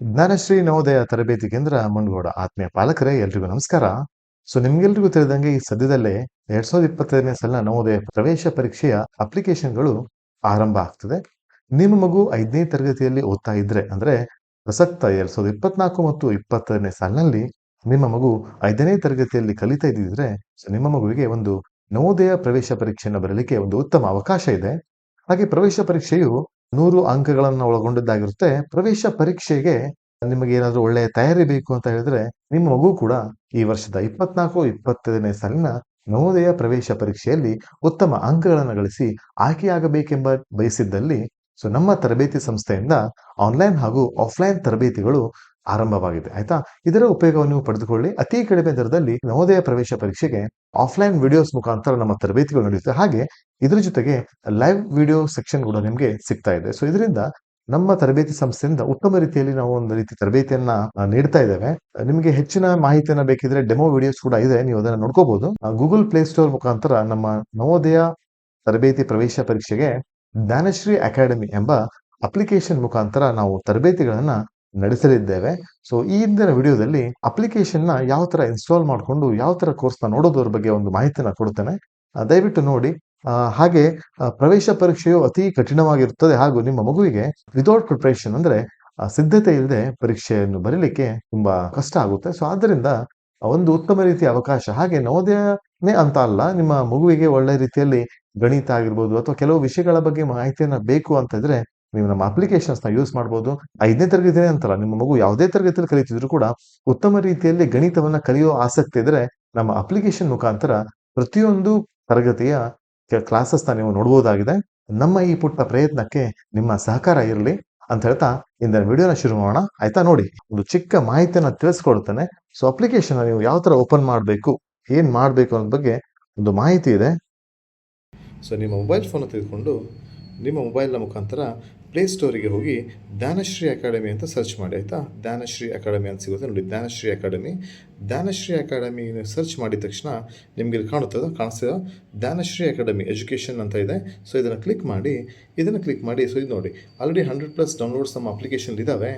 ಜ್ಞಾನಶ್ರೀ ನವೋದಯ ತರಬೇತಿ ಕೇಂದ್ರ ಮುಂಡಗೋಡ ಆತ್ಮೀಯ ಪಾಲಕರೇ, ಎಲ್ರಿಗೂ ನಮಸ್ಕಾರ. ಸೊ, ನಿಮ್ಗೆಲ್ರಿಗೂ ತಿಳಿದಂಗೆ ಈ ಸದ್ಯದಲ್ಲೇ ಎರಡ್ ಸಾವಿರದ ಇಪ್ಪತ್ತೈದನೇ ಸಲ ನವೋದಯ ಪ್ರವೇಶ ಪರೀಕ್ಷೆಯ ಅಪ್ಲಿಕೇಶನ್ಗಳು ಆರಂಭ ಆಗ್ತದೆ. ನಿಮ್ಮ ಮಗು ಐದನೇ ತರಗತಿಯಲ್ಲಿ ಓದ್ತಾ ಇದ್ರೆ ಅಂದ್ರೆ ಪ್ರಸಕ್ತ ಎರಡ್ ಸಾವಿರದ ಇಪ್ಪತ್ನಾಲ್ಕು ಮತ್ತು ಇಪ್ಪತ್ತೈದನೇ ಸಾಲಿನಲ್ಲಿ ನಿಮ್ಮ ಮಗು ಐದನೇ ತರಗತಿಯಲ್ಲಿ ಕಲಿತಾ ಇದ್ದಿದ್ರೆ ಸೊ, ನಿಮ್ಮ ಮಗುವಿಗೆ ಒಂದು ನವೋದಯ ಪ್ರವೇಶ ಪರೀಕ್ಷೆಯನ್ನು ಬರಲಿಕ್ಕೆ ಒಂದು ಉತ್ತಮ ಅವಕಾಶ ಇದೆ. ಹಾಗೆ ಪ್ರವೇಶ ಪರೀಕ್ಷೆಯು ನೂರು ಅಂಕಗಳನ್ನು ಒಳಗೊಂಡಿದ್ದಾಗಿರುತ್ತೆ. ಪ್ರವೇಶ ಪರೀಕ್ಷೆಗೆ ನಿಮಗೆ ಏನಾದರೂ ಒಳ್ಳೆಯ ತಯಾರಿ ಬೇಕು ಅಂತ ಹೇಳಿದ್ರೆ ನಿಮ್ಮ ಮಗು ಕೂಡ ಈ ವರ್ಷದ ಇಪ್ಪತ್ನಾಲ್ಕು, ಇಪ್ಪತ್ತೈದನೇ ಸಾಲಿನ ನವೋದಯ ಪ್ರವೇಶ ಪರೀಕ್ಷೆಯಲ್ಲಿ ಉತ್ತಮ ಅಂಕಗಳನ್ನು ಗಳಿಸಿ ಆಯ್ಕೆಯಾಗಬೇಕೆಂಬ ಬಯಸಿದ್ದಲ್ಲಿ, ಸೊ ನಮ್ಮ ತರಬೇತಿ ಸಂಸ್ಥೆಯಿಂದ ಆನ್ಲೈನ್ ಹಾಗೂ ಆಫ್ಲೈನ್ ತರಬೇತಿಗಳು ಆರಂಭವಾಗಿದೆ. ಆಯ್ತಾ? ಇದರ ಉಪಯೋಗವನ್ನು ಪಡೆದುಕೊಳ್ಳಿ. ಅತಿ ಕಡಿಮೆ ದರದಲ್ಲಿ ನವೋದಯ ಪ್ರವೇಶ ಪರೀಕ್ಷೆಗೆ ಆಫ್ಲೈನ್ ವಿಡಿಯೋಸ್ ಮುಖಾಂತರ ನಮ್ಮ ತರಬೇತಿಗಳು ನಡೆಯುತ್ತೆ. ಹಾಗೆ ಇದರ ಜೊತೆಗೆ ಲೈವ್ ವಿಡಿಯೋ ಸೆಕ್ಷನ್ ಕೂಡ ನಿಮಗೆ ಸಿಗ್ತಾ ಇದೆ. ಸೊ, ಇದರಿಂದ ನಮ್ಮ ತರಬೇತಿ ಸಂಸ್ಥೆಯಿಂದ ಉತ್ತಮ ರೀತಿಯಲ್ಲಿ ನಾವು ಒಂದು ರೀತಿ ತರಬೇತಿಯನ್ನ ನೀಡ್ತಾ ಇದ್ದೇವೆ. ನಿಮಗೆ ಹೆಚ್ಚಿನ ಮಾಹಿತಿಯನ್ನ ಬೇಕಿದ್ರೆ ಡೆಮೋ ವಿಡಿಯೋಸ್ ಕೂಡ ಇದೆ. ನೀವು ಅದನ್ನ ನೋಡ್ಕೋಬಹುದು ಗೂಗಲ್ ಪ್ಲೇ ಸ್ಟೋರ್ ಮುಖಾಂತರ ನಮ್ಮ ನವೋದಯ ತರಬೇತಿ ಪ್ರವೇಶ ಪರೀಕ್ಷೆಗೆ ಜ್ಞಾನಶ್ರೀ ಅಕಾಡೆಮಿ ಎಂಬ ಅಪ್ಲಿಕೇಶನ್ ಮುಖಾಂತರ ನಾವು ತರಬೇತಿಗಳನ್ನ ನಡೆಸಲಿದ್ದೇವೆ. ಸೊ ಈ ಹಿಂದಿನ ವಿಡಿಯೋದಲ್ಲಿ ಅಪ್ಲಿಕೇಶನ್ನ ಯಾವ ತರ ಇನ್ಸ್ಟಾಲ್ ಮಾಡಿಕೊಂಡು ಯಾವ ತರ ಕೋರ್ಸ್ನ ನೋಡೋದ್ರ ಬಗ್ಗೆ ಒಂದು ಮಾಹಿತಿನ ಕೊಡ್ತೇನೆ. ದಯವಿಟ್ಟು ನೋಡಿ. ಹಾಗೆ ಪ್ರವೇಶ ಪರೀಕ್ಷೆಯು ಅತಿ ಕಠಿಣವಾಗಿರುತ್ತದೆ ಹಾಗೂ ನಿಮ್ಮ ಮಗುವಿಗೆ ವಿತೌಟ್ ಪ್ರಿಪರೇಷನ್ ಅಂದ್ರೆ ಸಿದ್ಧತೆ ಇಲ್ಲದೆ ಪರೀಕ್ಷೆಯನ್ನು ಬರೀಲಿಕ್ಕೆ ತುಂಬಾ ಕಷ್ಟ ಆಗುತ್ತೆ. ಸೊ ಆದ್ದರಿಂದ ಒಂದು ಉತ್ತಮ ರೀತಿಯ ಅವಕಾಶ. ಹಾಗೆ ನವೋದಯನೇ ಅಂತ ಅಲ್ಲ, ನಿಮ್ಮ ಮಗುವಿಗೆ ಒಳ್ಳೆ ರೀತಿಯಲ್ಲಿ ಗಣಿತ ಆಗಿರ್ಬೋದು ಅಥವಾ ಕೆಲವು ವಿಷಯಗಳ ಬಗ್ಗೆ ಮಾಹಿತಿಯನ್ನ ಬೇಕು ಅಂತ ಇದ್ರೆ ನೀವು ನಮ್ಮ ಅಪ್ಲಿಕೇಶನ್ಸ್ನ ಯೂಸ್ ಮಾಡಬಹುದು ಐದನೇ ತರಗತಿನೇ ಅಂತಲ್ಲ, ನಿಮ್ಮ ಮಗು ಯಾವುದೇ ತರಗತಿಯಲ್ಲಿ ಕಲಿತಿದ್ರು ಕೂಡ ಉತ್ತಮ ರೀತಿಯಲ್ಲಿ ಗಣಿತವನ್ನ ಕಲಿಯೋ ಆಸಕ್ತಿ ಇದ್ರೆ ನಮ್ಮ ಅಪ್ಲಿಕೇಶನ್ ಮುಖಾಂತರ ಪ್ರತಿಯೊಂದು ತರಗತಿಯ ಕ್ಲಾಸಸ್ನ ನೀವು ನೋಡಬಹುದಾಗಿದೆ ನಮ್ಮ ಈ ಪುಟ್ಟ ಪ್ರಯತ್ನಕ್ಕೆ ನಿಮ್ಮ ಸಹಕಾರ ಇರಲಿ ಅಂತ ಹೇಳ್ತಾ ಇಂದಿನ ವಿಡಿಯೋನ ಶುರು ಮಾಡೋಣ. ಆಯ್ತಾ ನೋಡಿ, ಒಂದು ಚಿಕ್ಕ ಮಾಹಿತಿಯನ್ನ ತಿಳಿಸ್ಕೊಡ್ತೇನೆ. ಸೊ ಅಪ್ಲಿಕೇಶನ್ ನೀವು ಯಾವ ತರ ಓಪನ್ ಮಾಡಬೇಕು, ಏನ್ ಮಾಡಬೇಕು ಅನ್ನೋದ್ ಬಗ್ಗೆ ಒಂದು ಮಾಹಿತಿ ಇದೆ. ಸೊ ನಿಮ್ಮ ಮೊಬೈಲ್ ಫೋನ್ ತೆಗೆದುಕೊಂಡು ನಿಮ್ಮ ಮೊಬೈಲ್ನ ಮುಖಾಂತರ ಪ್ಲೇಸ್ಟೋರಿಗೆ ಹೋಗಿ ದಾನಶ್ರೀ ಅಕಾಡೆಮಿ ಅಂತ ಸರ್ಚ್ ಮಾಡಿ, ಆಯಿತಾ? ದಾನಶ್ರೀ ಅಕಾಡೆಮಿ ಅಂತ ಸಿಗುತ್ತೆ ನೋಡಿ, Danashree academy Danashree academy search ಮಾಡಿದ ತಕ್ಷಣ ನಿಮಗೆ ಇಲ್ಲಿ ಕಾಣುತ್ತದೆ ಕಾಣಿಸ್ತದ ದಾನಶ್ರೀ ಅಕಾಡೆಮಿ ಎಜುಕೇಷನ್ ಅಂತ ಇದೆ. ಸೊ ಇದನ್ನು ಕ್ಲಿಕ್ ಮಾಡಿ, ಇದನ್ನು ಕ್ಲಿಕ್ ಮಾಡಿ ಸೊ ಇದು ನೋಡಿ ಆಲ್ರೆಡಿ ಹಂಡ್ರೆಡ್ ಪ್ಲಸ್ ಡೌನ್ಲೋಡ್ಸ್ ನಮ್ಮ ಅಪ್ಲಿಕೇಶನ್ ಇದ್ದಾವೆ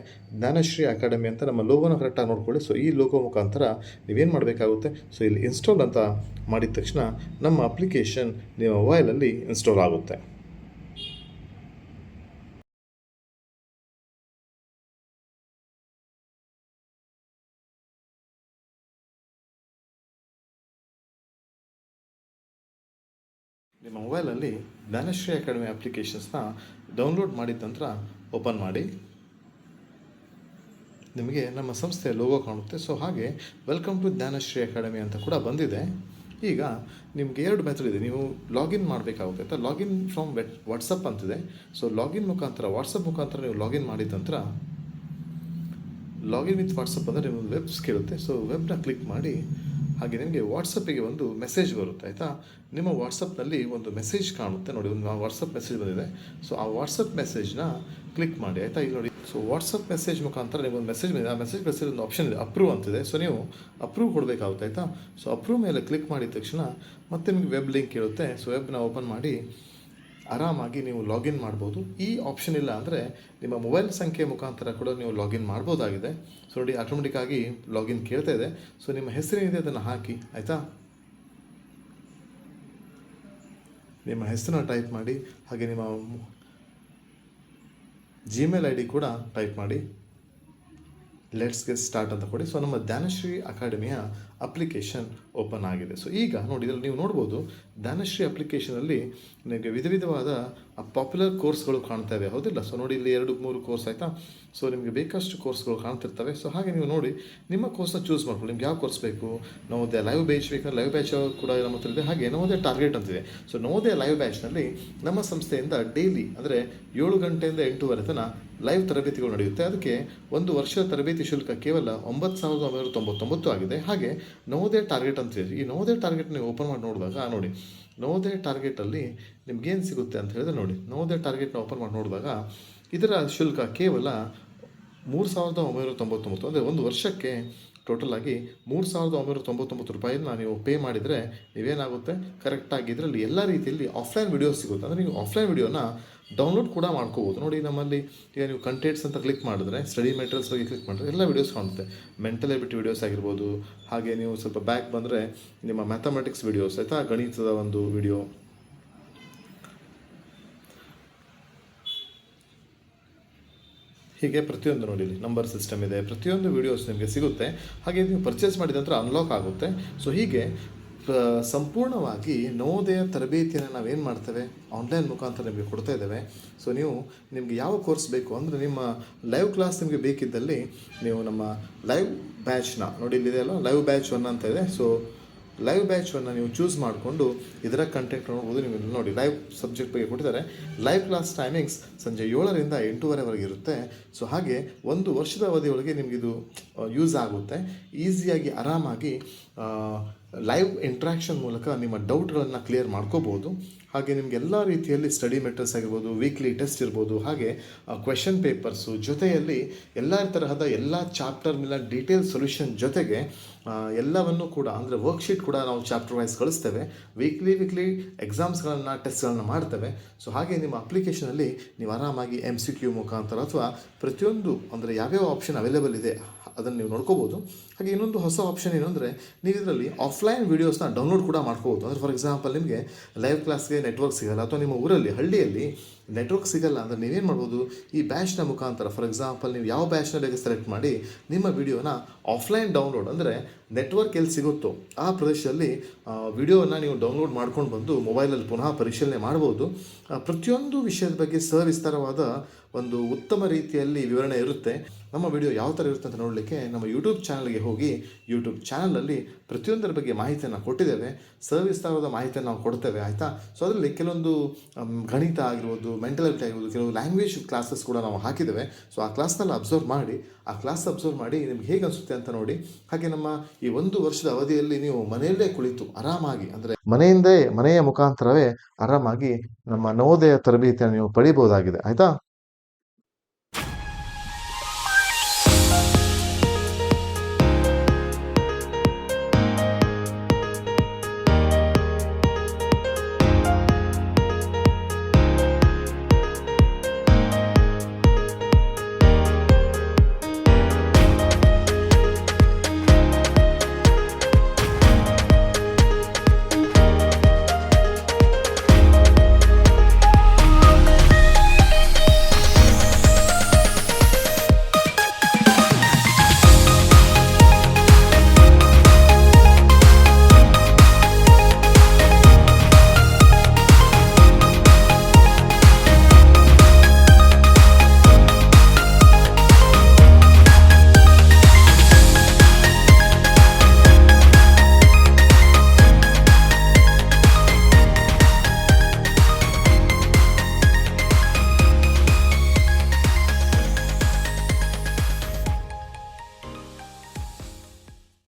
ದಾನಶ್ರೀ ಅಕಾಡೆಮಿ ಅಂತ ನಮ್ಮ ಲೋಗೋನ ಕರೆಕ್ಟಾಗಿ ನೋಡ್ಕೊಳ್ಳಿ. ಸೊ ಈ ಲೋಗೋ ಮುಖಾಂತರ ನೀವೇನು ಮಾಡಬೇಕಾಗುತ್ತೆ? ಸೊ ಇಲ್ಲಿ ಇನ್ಸ್ಟಾಲ್ ಅಂತ ಮಾಡಿದ ತಕ್ಷಣ ನಮ್ಮ ಅಪ್ಲಿಕೇಶನ್ ನಿಮ್ಮ ಮೊಬೈಲಲ್ಲಿ ಇನ್ಸ್ಟಾಲ್ ಆಗುತ್ತೆ. ನಿಮ್ಮ ಮೊಬೈಲಲ್ಲಿ ಜ್ಞಾನಶ್ರೀ ಅಕಾಡೆಮಿ ಅಪ್ಲಿಕೇಶನ್ಸ್ನ ಡೌನ್ಲೋಡ್ ಮಾಡಿದ ನಂತರ ಓಪನ್ ಮಾಡಿ. ನಿಮಗೆ ನಮ್ಮ ಸಂಸ್ಥೆಯ ಲೋಗೋ ಕಾಣುತ್ತೆ. ಸೊ ಹಾಗೆ ವೆಲ್ಕಮ್ ಟು ಜ್ಞಾನಶ್ರೀ ಅಕಾಡೆಮಿ ಅಂತ ಕೂಡ ಬಂದಿದೆ. ಈಗ ನಿಮಗೆ ಎರಡು ಮೆಥಡ್ ಇದೆ. ನೀವು ಲಾಗಿನ್ ಮಾಡಬೇಕಾಗುತ್ತೆ ಲಾಗಿನ್ ಫ್ರಮ್ ವೆಟ್ ವಾಟ್ಸಪ್ ಅಂತಿದೆ. ಸೊ ಲಾಗಿನ್ ಮುಖಾಂತರ ವಾಟ್ಸಪ್ ಮುಖಾಂತರ ನೀವು ಲಾಗಿನ್ ಮಾಡಿದ ನಂತರ ಲಾಗಿನ್ ವಿತ್ ವಾಟ್ಸಪ್ ಅಂದರೆ ನಿಮ್ಮೊಂದು ವೆಬ್ಸ್ ಕೇಳುತ್ತೆ ಸೊ ವೆಬ್ನ ಕ್ಲಿಕ್ ಮಾಡಿ ಹಾಗೆ ನಿಮಗೆ ವಾಟ್ಸಪ್ಪಿಗೆ ಒಂದು ಮೆಸೇಜ್ ಬರುತ್ತೆ, ಆಯಿತಾ? ನಿಮ್ಮ ವಾಟ್ಸಪ್ನಲ್ಲಿ ಒಂದು ಮೆಸೇಜ್ ಕಾಣುತ್ತೆ ನೋಡಿ, ಒಂದು ವಾಟ್ಸಪ್ ಮೆಸೇಜ್ ಬಂದಿದೆ. ಸೊ ಆ ವಾಟ್ಸಪ್ ಮೆಸೇಜ್ನ ಕ್ಲಿಕ್ ಮಾಡಿ, ಆಯಿತಾ? ಈಗ ನೋಡಿ ಸೊ ವಾಟ್ಸಪ್ ಮೆಸೇಜ್ ಮುಖಾಂತರ ನಿಮ್ಗೊಂದು ಮೆಸೇಜ್ ಬಂದಿದೆ. ಆ ಮೆಸೇಜ್ ಮೆಸೇಜ್ ಒಂದು ಆಪ್ಷನ್ ಇದೆ ಅಪ್ರೂವ್ ಅಂತಿದೆ. ಸೊ ನೀವು ಅಪ್ರೂವ್ ಕೊಡಬೇಕಾಗುತ್ತೆ, ಆಯಿತಾ? ಸೊ ಅಪ್ರೂವ್ ಮೇಲೆ ಕ್ಲಿಕ್ ಮಾಡಿದ ತಕ್ಷಣ ಮತ್ತೆ ನಿಮಗೆ ವೆಬ್ ಲಿಂಕ್ ಇರುತ್ತೆ. ಸೊ ವೆಬ್ನ ಓಪನ್ ಮಾಡಿ ಆರಾಮಾಗಿ ನೀವು ಲಾಗಿನ್ ಮಾಡ್ಬೋದು. ಈ ಆಪ್ಷನ್ ಇಲ್ಲ ಅಂದರೆ ನಿಮ್ಮ ಮೊಬೈಲ್ ಸಂಖ್ಯೆ ಮುಖಾಂತರ ಕೂಡ ನೀವು ಲಾಗಿನ್ ಮಾಡ್ಬೋದಾಗಿದೆ. ಸೊ ನೋಡಿ ಆಟೋಮೆಟಿಕ್ಕಾಗಿ ಲಾಗಿನ್ ಕೇಳ್ತಾ ಇದೆ. ಸೊ ನಿಮ್ಮ ಹೆಸರೇನಿದೆ ಅದನ್ನು ಹಾಕಿ, ಆಯಿತಾ? ನಿಮ್ಮ ಹೆಸರನ್ನ ಟೈಪ್ ಮಾಡಿ, ಹಾಗೆ ನಿಮ್ಮ ಜಿಮೇಲ್ ಐ ಡಿ ಕೂಡ ಟೈಪ್ ಮಾಡಿ. ಲೆಟ್ಸ್ಗೆ ಸ್ಟಾರ್ಟ್ ಅಂತ ಕೊಡಿ. ಸೊ ನಮ್ಮ ಧ್ಯಾನಶ್ರೀ ಅಕಾಡೆಮಿಯ ಅಪ್ಲಿಕೇಶನ್ ಓಪನ್ ಆಗಿದೆ. ಸೊ ಈಗ ನೋಡಿ, ಇದರಲ್ಲಿ ನೀವು ನೋಡ್ಬೋದು, ಧನಶ್ರೀ ಅಪ್ಲಿಕೇಶನಲ್ಲಿ ನಿಮಗೆ ವಿಧ ವಿಧವಾದ ಪಾಪ್ಯುಲರ್ ಕೋರ್ಸ್ಗಳು ಕಾಣ್ತಾ ಇವೆ. ಹೌದಿಲ್ಲ? ಸೊ ನೋಡಿ, ಇಲ್ಲಿ ಎರಡು, ಮೂರು ಕೋರ್ಸ್ ಆಯಿತಾ? ಸೊ ನಿಮಗೆ ಬೇಕಷ್ಟು ಕೋರ್ಸ್ಗಳು ಕಾಣ್ತಿರ್ತವೆ. ಸೊ ಹಾಗೆ ನೀವು ನೋಡಿ, ನಿಮ್ಮ ಕೋರ್ಸ್ನ ಚೂಸ್ ಮಾಡ್ಕೊಳ್ಳಿ. ನಿಮ್ಗೆ ಯಾವ ಕೋರ್ಸ್ ಬೇಕು? ನವೋದಯ ಲೈವ್ ಬ್ಯಾಚ್ ಬೇಕಂದ್ರೆ ಲೈವ್ ಬ್ಯಾಚ್ ಕೂಡ ನಮ್ಮ ಹತ್ರ ಇದೆ. ಹಾಗೆ ನವೋದಯ ಟಾರ್ಗೆಟ್ ಅಂತಿದೆ ಸೊ ನವೋದಯ ಲೈವ್ ಬ್ಯಾಚ್ನಲ್ಲಿ ನಮ್ಮ ಸಂಸ್ಥೆಯಿಂದ ಡೈಲಿ ಅಂದರೆ ಏಳು ಗಂಟೆಯಿಂದ ಎಂಟೂವರೆ ತನಕ ಲೈವ್ ತರಬೇತಿಗಳು ನಡೆಯುತ್ತೆ. ಅದಕ್ಕೆ ಒಂದು ವರ್ಷದ ತರಬೇತಿ ಶುಲ್ಕ ಕೇವಲ ಒಂಬತ್ತು ಸಾವಿರದ ಒಂಬೈನೂರ ತೊಂಬತ್ತೊಂಬತ್ತು ಆಗಿದೆ. ಹಾಗೆ ನವೋದಯ ಟಾರ್ಗೆಟ್ ಅಂತ ಹೇಳಿ, ಈ ನವೋದಯ ಟಾರ್ಗೆಟ್ ನೀವು ಓಪನ್ ಮಾಡಿ ನೋಡಿದಾಗ, ನೋಡಿ, ನವೋದಯ ಟಾರ್ಗೆಟಲ್ಲಿ ನಿಮ್ಗೇನು ಸಿಗುತ್ತೆ ಅಂತ ಹೇಳಿದ್ರೆ ನೋಡಿ, ನವೋದಯ ಟಾರ್ಗೆಟ್ನ ಓಪನ್ ಮಾಡಿ ನೋಡಿದಾಗ, ಇದರ ಶುಲ್ಕ ಕೇವಲ ಮೂರು ಸಾವಿರದ ಒಂಬೈನೂರ ತೊಂಬತ್ತೊಂಬತ್ತು ಅಂದರೆ ಒಂದು ವರ್ಷಕ್ಕೆ ಟೋಟಲ್ ಆಗಿ ಮೂರು ಸಾವಿರದ ಒಂಬೈನೂರ ತೊಂಬತ್ತೊಂಬತ್ತು ರೂಪಾಯಿನ ನೀವು ಪೇ ಮಾಡಿದರೆ ನೀವೇನಾಗುತ್ತೆ? ಕರೆಕ್ಟಾಗಿ ಇದರಲ್ಲಿ ಎಲ್ಲ ರೀತಿಯಲ್ಲಿ ಆಫ್ಲೈನ್ ವಿಡಿಯೋ ಸಿಗುತ್ತೆ. ಅಂದರೆ ನೀವು ಆಫ್ಲೈನ್ ವಿಡಿಯೋನ ಡೌನ್ಲೋಡ್ ಕೂಡ ಮಾಡ್ಕೋಬೋದು. ನೋಡಿ ನಮ್ಮಲ್ಲಿ ಈಗ ನೀವು ಕಂಟೆಂಟ್ಸ್ ಅಂತ ಕ್ಲಿಕ್ ಮಾಡಿದ್ರೆ ಸ್ಟಡಿ ಮೆಟೀರಿಯಲ್ಸ್ ಬಗ್ಗೆ ಕ್ಲಿಕ್ ಮಾಡಿದ್ರೆ ಎಲ್ಲ ವೀಡಿಯೋಸ್ ಕಾಣುತ್ತೆ. ಮೆಂಟಲ್ ಎಬಿಟಿ ವೀಡಿಯೋಸ್ ಆಗಿರ್ಬೋದು, ಹಾಗೆ ನೀವು ಸ್ವಲ್ಪ ಬ್ಯಾಕ್ ಬಂದರೆ ನಿಮ್ಮ ಮ್ಯಾಥಮೆಟಿಕ್ಸ್ ವೀಡಿಯೋಸ್ ಆಯಿತಾ? ಗಣಿತದ ಒಂದು ವಿಡಿಯೋ ಹೀಗೆ ಪ್ರತಿಯೊಂದು ನೋಡಿ ನಂಬರ್ ಸಿಸ್ಟಮ್ ಇದೆ. ಪ್ರತಿಯೊಂದು ವೀಡಿಯೋಸ್ ನಿಮಗೆ ಸಿಗುತ್ತೆ. ಹಾಗೆ ನೀವು ಪರ್ಚೇಸ್ ಮಾಡಿದ ನಂತರ ಅನ್ಲಾಕ್ ಆಗುತ್ತೆ. ಸೊ ಹೀಗೆ ಸಂಪೂರ್ಣವಾಗಿ ನವೋದಯ ತರಬೇತಿಯನ್ನು ನಾವೇನು ಮಾಡ್ತೇವೆ? ಆನ್ಲೈನ್ ಮುಖಾಂತರ ನಿಮಗೆ ಕೊಡ್ತಾ ಇದ್ದೇವೆ. ಸೊ ನೀವು ನಿಮಗೆ ಯಾವ ಕೋರ್ಸ್ ಬೇಕು ಅಂದರೆ ನಿಮ್ಮ ಲೈವ್ ಕ್ಲಾಸ್ ನಿಮಗೆ ಬೇಕಿದ್ದಲ್ಲಿ ನೀವು ನಮ್ಮ ಲೈವ್ ಬ್ಯಾಚ್ನ ನೋಡಿ ಇಲ್ಲಿದೆ ಅಲ್ಲ ಲೈವ್ ಬ್ಯಾಚ್ ಒನ್ ಅಂತ ಇದೆ. ಸೊ ಲೈವ್ ಬ್ಯಾಚನ್ನು ನೀವು ಚೂಸ್ ಮಾಡಿಕೊಂಡು ಇದರ ಕಂಟೆಂಟ್ ನೋಡ್ಬೋದು, ನೀವು ನೋಡಿ ಲೈವ್ ಸಬ್ಜೆಕ್ಟ್ ಬಗ್ಗೆ ಕೊಟ್ಟಿದ್ದಾರೆ. ಲೈವ್ ಕ್ಲಾಸ್ ಟೈಮಿಂಗ್ಸ್ ಸಂಜೆ ಏಳರಿಂದ ಎಂಟೂವರೆವರೆಗೆ ಇರುತ್ತೆ. ಸೊ ಹಾಗೆ ಒಂದು ವರ್ಷದ ಅವಧಿಯೊಳಗೆ ನಿಮಗಿದು ಯೂಸ್ ಆಗುತ್ತೆ. ಈಸಿಯಾಗಿ ಆರಾಮಾಗಿ ಲೈವ್ ಇಂಟ್ರಾಕ್ಷನ್ ಮೂಲಕ ನಿಮ್ಮ ಡೌಟ್ಗಳನ್ನು ಕ್ಲಿಯರ್ ಮಾಡ್ಕೋಬೋದು ಹಾಗೆ ನಿಮ್ಗೆ ಎಲ್ಲ ರೀತಿಯಲ್ಲಿ ಸ್ಟಡಿ ಮೆಟೀರಿಯಲ್ಸ್ ಆಗಿರ್ಬೋದು ವೀಕ್ಲಿ ಟೆಸ್ಟ್ ಇರ್ಬೋದು, ಹಾಗೆ ಕ್ವೆಶನ್ ಪೇಪರ್ಸು ಜೊತೆಯಲ್ಲಿ ಎಲ್ಲ ತರಹದ ಎಲ್ಲ ಚಾಪ್ಟರ್ ಮೇಲೆ ಡೀಟೇಲ್ ಸೊಲ್ಯೂಷನ್ ಜೊತೆಗೆ ಎಲ್ಲವನ್ನು ಕೂಡ, ಅಂದರೆ ವರ್ಕ್ಶೀಟ್ ಕೂಡ ನಾವು ಚಾಪ್ಟರ್ ವೈಸ್ ಕಳಿಸ್ತೇವೆ. ವೀಕ್ಲಿ ವೀಕ್ಲಿ ಎಕ್ಸಾಮ್ಸ್ಗಳನ್ನು ಟೆಸ್ಟ್ಗಳನ್ನು ಮಾಡ್ತೇವೆ. ಸೊ ಹಾಗೆ ನಿಮ್ಮ ಅಪ್ಲಿಕೇಶನಲ್ಲಿ ನೀವು ಆರಾಮಾಗಿ ಎಂ ಸಿ ಕ್ಯೂ ಮುಖಾಂತರ ಅಥವಾ ಪ್ರತಿಯೊಂದು, ಅಂದರೆ ಯಾವ್ಯಾವ ಆಪ್ಷನ್ ಅವೈಲೇಬಲ್ ಇದೆ, ಅದನ್ನು ನೀವು ನೋಡ್ಕೋಬೋದು. ಹಾಗೆ ಇನ್ನೊಂದು ಹೊಸ ಆಪ್ಷನ್ ಏನು ಅಂದರೆ ನೀವು ಇದರಲ್ಲಿ ಆಫ್ಲೈನ್ ವೀಡಿಯೋಸ್ನ ಡೌನ್ಲೋಡ್ ಕೂಡ ಮಾಡ್ಕೋಬೋದು. ಅಂದರೆ ಫಾರ್ ಎಕ್ಸಾಂಪಲ್ ನಿಮಗೆ ಲೈವ್ ಕ್ಲಾಸ್ಗೆ ನೆಟ್ವರ್ಕ್ ಸಿಗಲ್ಲ ಅಥವಾ ನಿಮ್ಮ ಊರಲ್ಲಿ, ಹಳ್ಳಿಯಲ್ಲಿ ನೆಟ್ವರ್ಕ್ ಸಿಗಲ್ಲ ಅಂದರೆ ನೀವೇನು ಮಾಡ್ಬೋದು? ಈ ಬ್ಯಾಚ್ನ ಮುಖಾಂತರ ಫಾರ್ ಎಕ್ಸಾಂಪಲ್ ನೀವು ಯಾವ ಬ್ಯಾಚ್ನ ಬೇಗ ಸೆಲೆಕ್ಟ್ ಮಾಡಿ, ನಿಮ್ಮ ವಿಡಿಯೋನ ಆಫ್ಲೈನ್ ಡೌನ್ಲೋಡ್ ಅಂದರೆ ನೆಟ್ವರ್ಕ್ ಎಲ್ಲಿ ಸಿಗುತ್ತೋ ಆ ಪ್ರದೇಶದಲ್ಲಿ ವಿಡಿಯೋನ ನೀವು ಡೌನ್ಲೋಡ್ ಮಾಡ್ಕೊಂಡು ಬಂದು ಮೊಬೈಲಲ್ಲಿ ಪುನಃ ಪರಿಶೀಲನೆ ಮಾಡ್ಬೋದು. ಪ್ರತಿಯೊಂದು ವಿಷಯದ ಬಗ್ಗೆ ಸವಿಸ್ತಾರವಾದ ಒಂದು ಉತ್ತಮ ರೀತಿಯಲ್ಲಿ ವಿವರಣೆ ಇರುತ್ತೆ. ನಮ್ಮ ವಿಡಿಯೋ ಯಾವ ಥರ ಇರುತ್ತೆ ಅಂತ ನೋಡಲಿಕ್ಕೆ ನಮ್ಮ ಯೂಟ್ಯೂಬ್ ಚಾನಲ್ಗೆ ಹೋಗಿ ಯೂಟ್ಯೂಬ್ ಚಾನಲಲ್ಲಿ ಪ್ರತಿಯೊಂದರ ಬಗ್ಗೆ ಮಾಹಿತಿಯನ್ನು ಕೊಟ್ಟಿದ್ದೇವೆ. ಸವಿಸ್ತಾರವಾದ ಮಾಹಿತಿಯನ್ನು ನಾವು ಕೊಡ್ತೇವೆ, ಆಯಿತಾ? ಸೊ ಅದರಲ್ಲಿ ಕೆಲವೊಂದು ಗಣಿತ ಆಗಿರ್ಬೋದು ಮೆಂಟಲಿಟಿ ಆಗಿರ್ಬೋದು, ಕೆಲವು ಲ್ಯಾಂಗ್ವೇಜ್ ಕ್ಲಾಸಸ್ ಕೂಡ ನಾವು ಹಾಕಿದ್ದೇವೆ. ಸೊ ಆ ಕ್ಲಾಸ್ನಲ್ಲಿ ಅಬ್ಸರ್ವ್ ಮಾಡಿ, ಆ ಕ್ಲಾಸ್ ಅಬ್ಸರ್ವ್ ಮಾಡಿ ನಿಮ್ಗೆ ಹೇಗೆ ಅನಿಸುತ್ತೆ ಅಂತ ನೋಡಿ. ಹಾಗೆ ನಮ್ಮ ಈ ಒಂದು ವರ್ಷದ ಅವಧಿಯಲ್ಲಿ ನೀವು ಮನೆಯಲ್ಲೇ ಕುಳಿತು ಆರಾಮಾಗಿ, ಅಂದರೆ ಮನೆಯಿಂದೇ ಮನೆಯ ಮುಖಾಂತರವೇ ಆರಾಮಾಗಿ ನಮ್ಮ ನವೋದಯ ತರಬೇತಿಯನ್ನು ನೀವು ಪಡಿಬೋದಾಗಿದೆ ಆಯ್ತಾ?